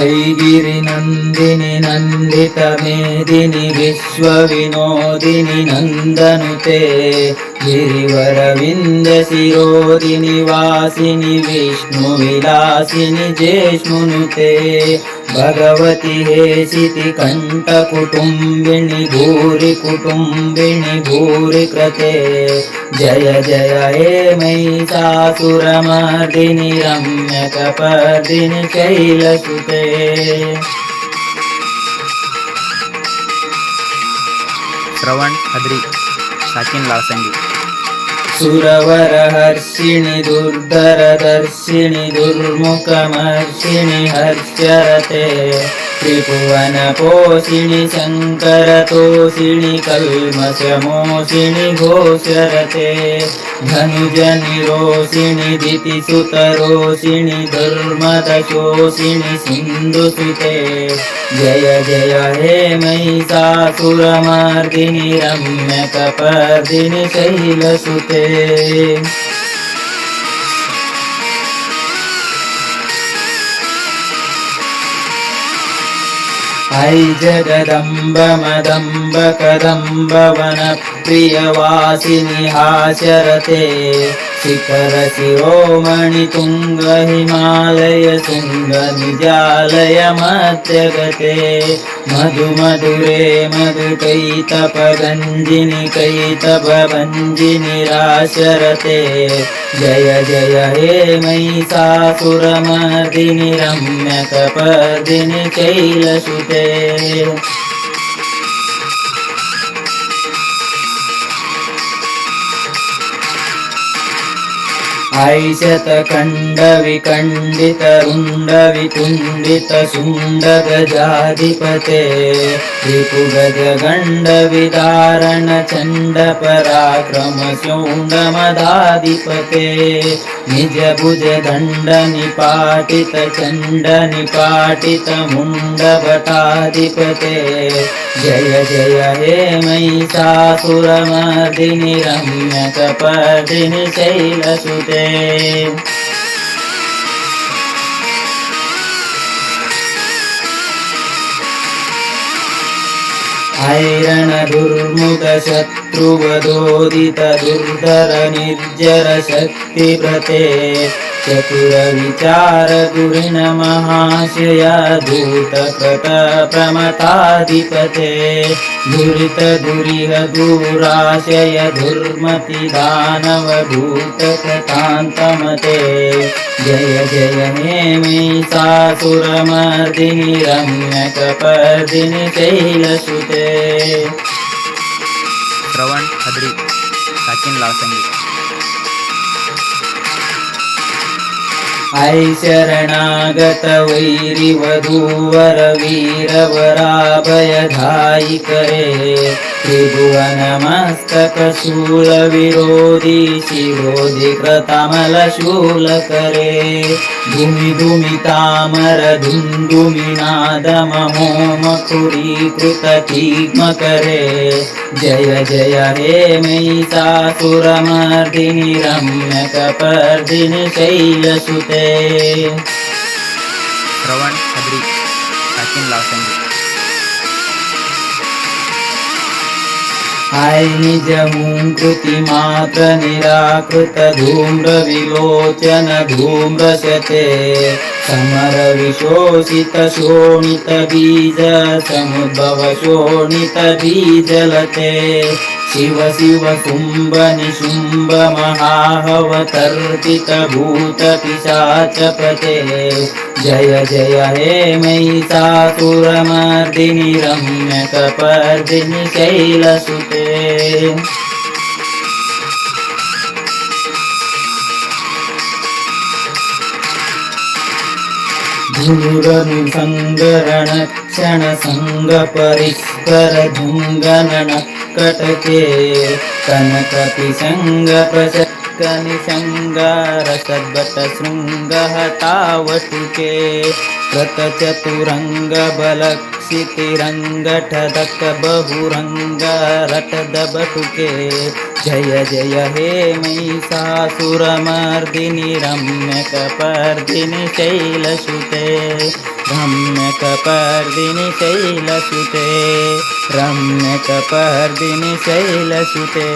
ऐगिरिनन्दिनि नन्दितमेदिनि विश्वविनोदिनि नन्दनुते गिरिवरविन्दशिरोदिनि वासिनि विष्णुविलासिनि जेष्णुनुते भगवति हेशिति कण्ठकुटुम्बिनि भूरि कुटुम्बिनि भूरि कृते जय जय हे महिषासुरमर्दिनि रम्यकपर्दिनि शैलसुते श्रवण हद्री साकिन लाळसंगी सुरवरहर्षिणि दुर्धरदर्शिनि दुर्मुखमर्षिणि हर्षरते त्रिभुवनपोषिणि शङ्करतोषिणि कल्मषमोषिणि घोषरते। धनुजनिरोषिणि दितिसुतरोषिणि दुर्मदशोषिणि सिन्धुसुते। जय जय हे महिषासुरमर्दिनि रम्यकपर्दिनि शैलसुते ऐ जगदम्ब मदम्ब कदम्ब वनप्रियवासिनि हाशरते शिखरशिरोमणि तुङ्ग हिमालय तुङ्ग निजालय मध्यगते मधु मधुरे मधुकैतपगञ्जिनि कैतपभञ्जिनि राशरते जय जय हे महिषासुरमर्दिनि रम्यकपर्दिनि शैलसुते ऐशतखण्डविखण्डितरुण्डवितुण्डितशुण्डगजाधिपते रिपुगजगण्डविदारणचण्डपराक्रमशौण्डमदाधिपते निजभुजदण्डनिपाटितचण्डनिपाटितमुण्डभटाधिपते जय जय हे महिषासुरमर्दिनि रम्यकपर्दिनि शैलसुते। ऐरणदुर्मुदशत्रुवदोदितदुर्धर निर्जरशक्तिव्रते चतुरविचारगुरिण महाशया धूतकृतप्रमताधिपते दुरितदुरिह दूराशय दुर्मति दानवभूतकृतान्तमते जय जय शैलसुते श्रवण हद्री साकिन लाळसंगी ऐ शरणागत वैरिवधूवर वीरवराभयधायि करे। त्रिभुवनमस्तकशूलविरोधि शिरोधि कृतमलशूलकरे धुमि धुमि तामर धुन्दुमिनादमहोमकुरीकृतकीग्मकरे जय जय हे महिषासुरमर्दिनि रम्यकपर्दिनि शैलसुते श्रवण हद्री साकिन लाळसंगी हाय निजहूङ्कृतिमात्र निराकृत धूम्रविलोचन धूम्रशते समरविशोषित शोणित शिव शिव शुम्भ निशुम्भ महाहवतर्पित भूतपिशाचपते जय जय हे महिषासुरमर्दिनि रम्यकपर्दिनि शैलसुते धूरनुसङ्गरणक्षणसङ्गपरिष्करधुङ्गनकटके कनकपिशङ्गप्रशक्कनिशङ्गारसद्भटशृङ्गहतावटुके कृतचतुरङ्गबलक्षितिरङ्गठदक बहुरङ्गरटदबटुके जय जय हे महिषासुरमर्दिनि रम्यकपर्दिनि शैलसुते। रम्यकपर्दिनि शैलसुते। रम्यकपर्दिनि शैलसुते